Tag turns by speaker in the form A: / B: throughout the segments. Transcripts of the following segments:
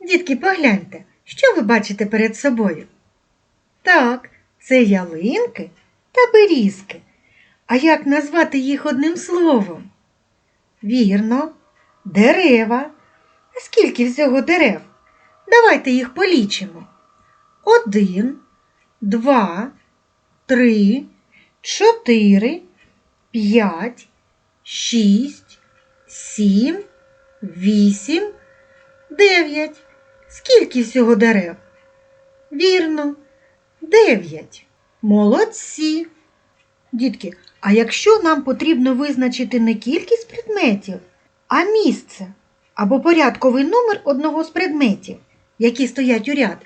A: Дітки, погляньте, що ви бачите перед собою? Так, це ялинки та берізки. А як назвати їх одним словом? Вірно, дерева. А скільки всього дерев? Давайте їх полічимо. Один, два, три, чотири, п'ять, шість, сім, вісім, дев'ять. Скільки всього дерев? Вірно, дев'ять. Молодці. Дітки, а якщо нам потрібно визначити не кількість предметів, а місце або порядковий номер одного з предметів, які стоять у ряд,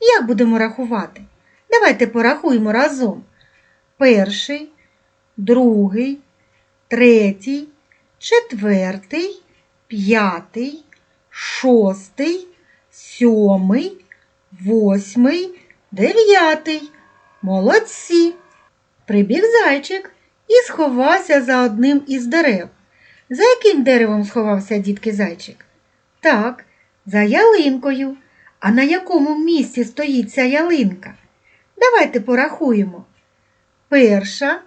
A: як будемо рахувати? Давайте порахуємо разом. Перший, другий, третій, четвертий, п'ятий, шостий, сьомий, восьмий, дев'ятий. Молодці. Прибіг зайчик і сховався за одним із дерев. За яким деревом сховався дітки зайчик? Так, за ялинкою. А на якому місці стоїть ця ялинка? Давайте порахуємо. Перша,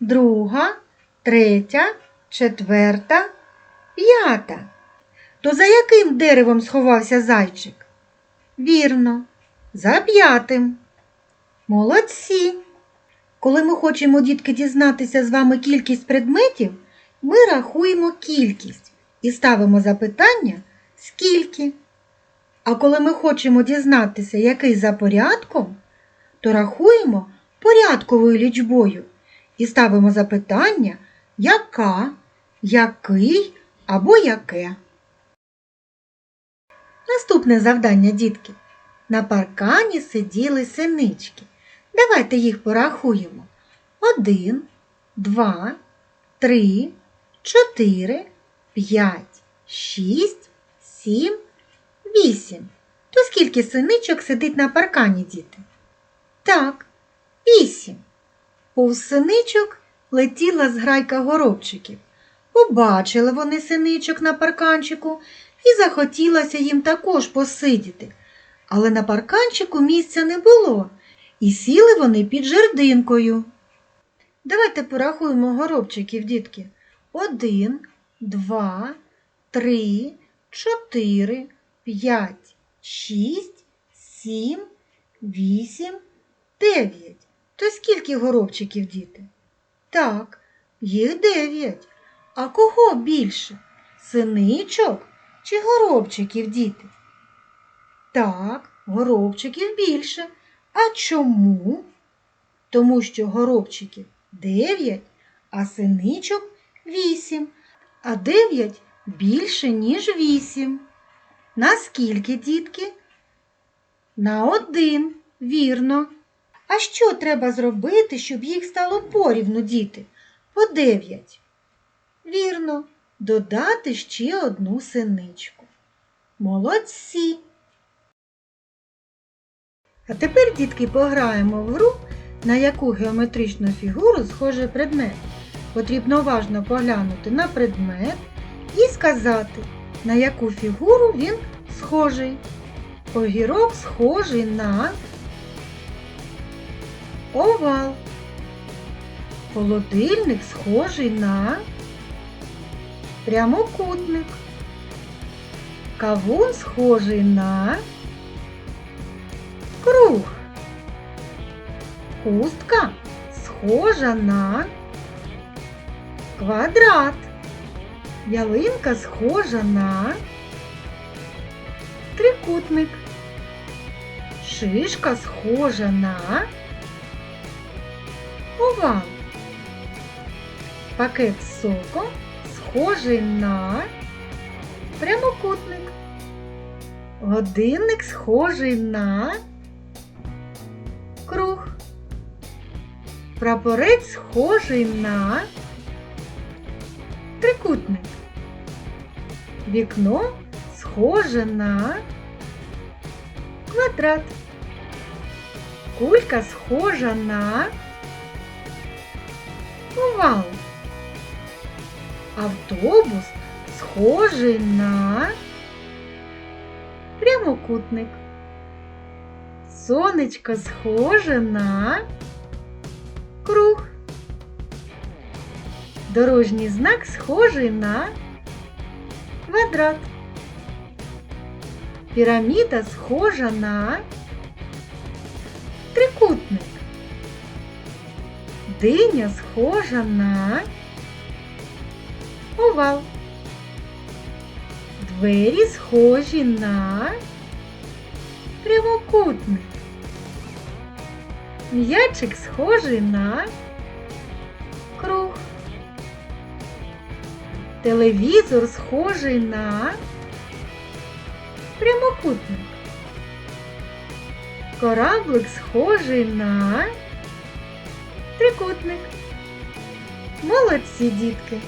A: друга, третя, четверта, п'ята. То за яким деревом сховався зайчик? Вірно, за п'ятим. Молодці. Коли ми хочемо, дітки, дізнатися з вами кількість предметів, ми рахуємо кількість і ставимо запитання скільки. А коли ми хочемо дізнатися, який за порядком, то рахуємо порядковою лічбою і ставимо запитання яка, який або яке. Наступне завдання, дітки. На паркані сиділи синички. Давайте їх порахуємо. Один, два, три, чотири, п'ять, шість, сім, вісім. То скільки синичок сидить на паркані, діти? Так, вісім. Повз синичок летіла зграйка горобчиків. Побачили вони синичок на парканчику і захотілося їм також посидіти. Але на парканчику місця не було, і сіли вони під жердинкою. Давайте порахуємо горобчиків, дітки. Один, два, три, чотири, п'ять, шість, сім, вісім, дев'ять. То скільки горобчиків, діти? Так, їх дев'ять. А кого більше? Синичок чи горобчиків, діти? Так, горобчиків більше. А чому? Тому що горобчиків 9, а синичок 8, а 9 більше, ніж 8. Наскільки, дітки? На один, вірно. А що треба зробити, щоб їх стало порівну, діти? По 9. Вірно, додати ще одну синичку. Молодці! А тепер, дітки, пограємо в гру, на яку геометричну фігуру схожий предмет. Потрібно уважно поглянути на предмет і сказати, на яку фігуру він схожий. Огірок схожий на овал. Холодильник схожий на прямокутник. Кавун схожий на круг. Хустка схожа на квадрат. Ялинка схожа на трикутник. Шишка схожа на овал. Пакет соком схожий на прямокутник. Годинник схожий на круг. Прапорець схожий на трикутник. Вікно схоже на квадрат. Кулька схожа на овал. Автобус схожий на прямокутник. Сонечко схоже на круг. Дорожній знак схожий на квадрат. Піраміда схожа на трикутник. Диня схожа на овал. Двері схожі на прямокутник. М'ячик схожий на круг. Телевізор схожий на прямокутник. Кораблик схожий на трикутник. Молодці, дітки!